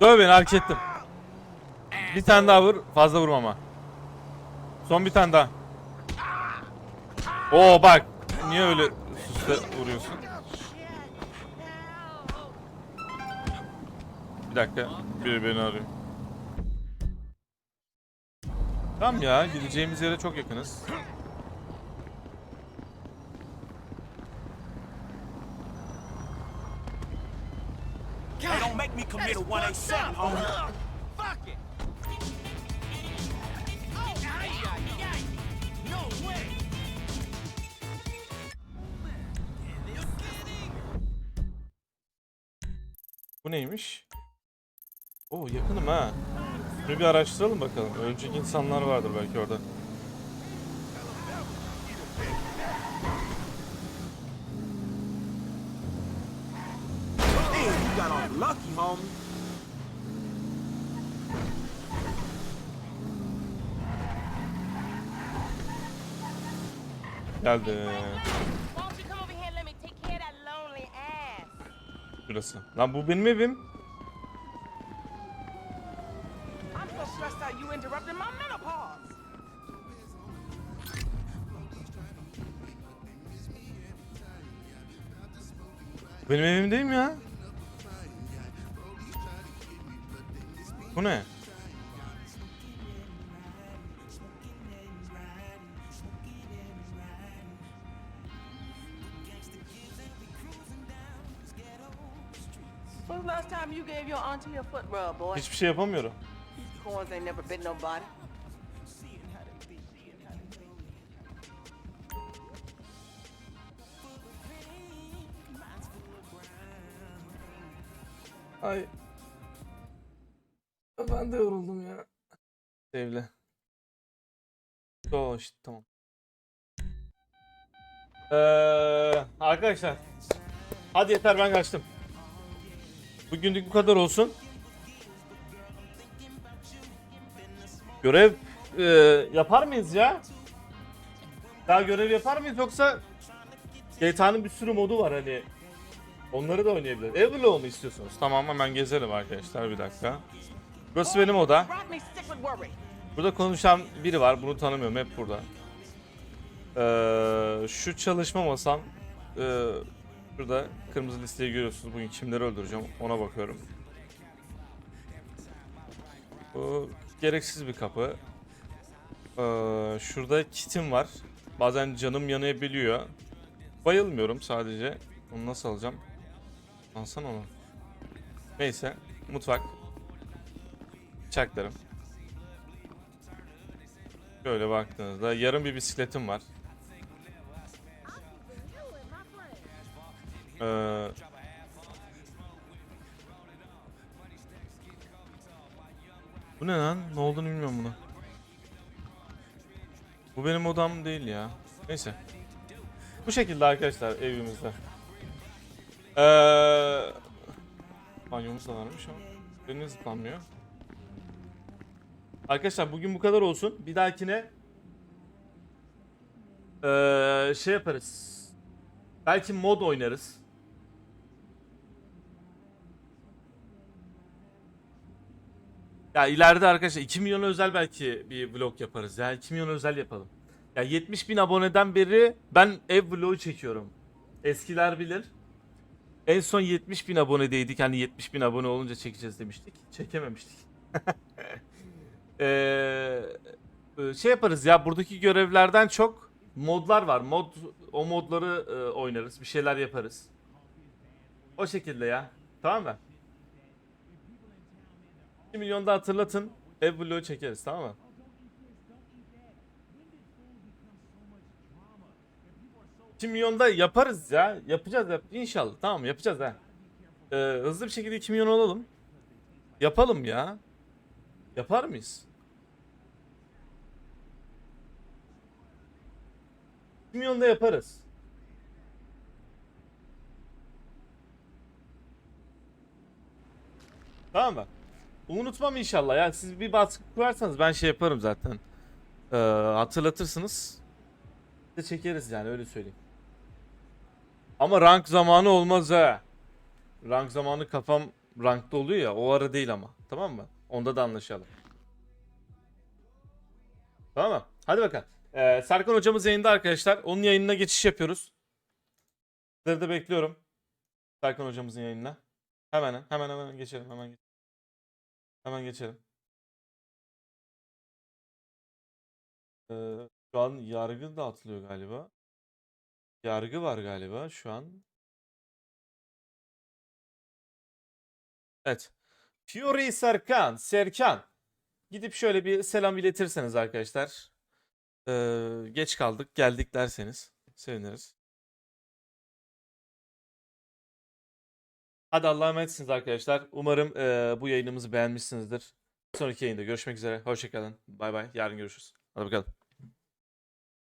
Döv beni hak ettim. Bir tane daha vur. Fazla vurma ama. Son bir tane daha. Oo bak. Niye öyle süsle vuruyorsun? Bir dakika. Biri beni arıyor. Tamam ya. Gideceğimiz yere çok yakınız. Me commit a 187, homie. Fuck it. Oh, ay, ay, ay. No way. Bu neymiş? Oo yakınım ha. Şunu bir araştıralım bakalım. Ölecek insanlar vardır belki orada. Of that lonely ass? Burası. Lan bu benim evim. I'm so stressed out you interrupted my menopause. Benim evim değil mi ya? Rub, boy? Hiçbir şey yapamıyorum. Ay. Ben de yoruldum ya. Sevle. Oo işte tamam. Ee, arkadaşlar. Hadi yeter ben kaçtım. Bugünlük bu kadar olsun. Görev e, yapar mıyız ya? Daha görev yapar mıyız yoksa GTA'nın bir sürü modu var hani Onları da oynayabiliriz. Evlo mu istiyorsunuz? Tamam hemen gezelim arkadaşlar bir dakika. Burası benim oda. Burada konuşan biri var. Bunu tanımıyorum. Hep burada. Ee, şu çalışma masam. Ee, şurada kırmızı listeyi görüyorsunuz. Bugün kimleri öldüreceğim ona bakıyorum. Bu gereksiz bir kapı. Ee, şurada kitim var. Bazen canım yanayabiliyor. Bayılmıyorum sadece. Onu nasıl alacağım? Alsana onu. Neyse. Mutfak. Bıçaklarım. Şöyle baktığınızda yarım bir bisikletim var. Ee, bu ne lan? Ne olduğunu bilmiyorum bunu. Bu benim odam değil ya. Neyse. Bu şekilde arkadaşlar evimizde. Ee, banyomuz da varmış ama benim zıplanmıyor. Arkadaşlar bugün bu kadar olsun. Bir dahakine ee, şey yaparız. Belki mod oynarız. Ya ileride arkadaşlar 2 milyon özel belki bir vlog yaparız ya. 2 milyon özel yapalım. Ya 70 bin aboneden beri ben ev vlogu çekiyorum. Eskiler bilir. En son 70 bin abonedeydik. Hani 70 bin abone olunca çekeceğiz demiştik. Çekememiştik. Ee, şey yaparız ya buradaki görevlerden çok modlar var. Mod o modları e, oynarız. Bir şeyler yaparız. O şekilde ya. Tamam mı? 2 milyonda hatırlatın. Ev vlogu çekeriz tamam mı? İki milyonda yaparız ya. Yapacağız yap. İnşallah. Tamam yapacağız ha. Ee, hızlı bir şekilde 2 milyon olalım. Yapalım ya. Yapar mıyız? Milyonda yaparız. Tamam mı? Unutmam inşallah. Yani siz bir baskı kurarsanız ben şey yaparım zaten. Ee, hatırlatırsınız. De çekeriz yani öyle söyleyeyim. Ama rank zamanı olmaz ha. Rank zamanı kafam rankta oluyor ya o ara değil ama. Tamam mı? Onda da anlaşalım. Tamam mı? Hadi bakalım. Ee, Serkan hocamız yayında arkadaşlar. Onun yayınına geçiş yapıyoruz. Sizleri bekliyorum. Serkan hocamızın yayınına. Hemen hemen hemen geçelim. Hemen geç- Hemen geçelim. Ee, şu an yargı dağıtılıyor galiba. Yargı var galiba şu an. Evet. Fury Serkan, Serkan. Gidip şöyle bir selam iletirseniz arkadaşlar. Ee, geç kaldık, geldik derseniz seviniriz. Hadi Allah'a emanetsiniz arkadaşlar. Umarım ee, bu yayınımızı beğenmişsinizdir. Bir sonraki yayında görüşmek üzere. Hoşçakalın. Bay bay. Yarın görüşürüz. Hadi bakalım.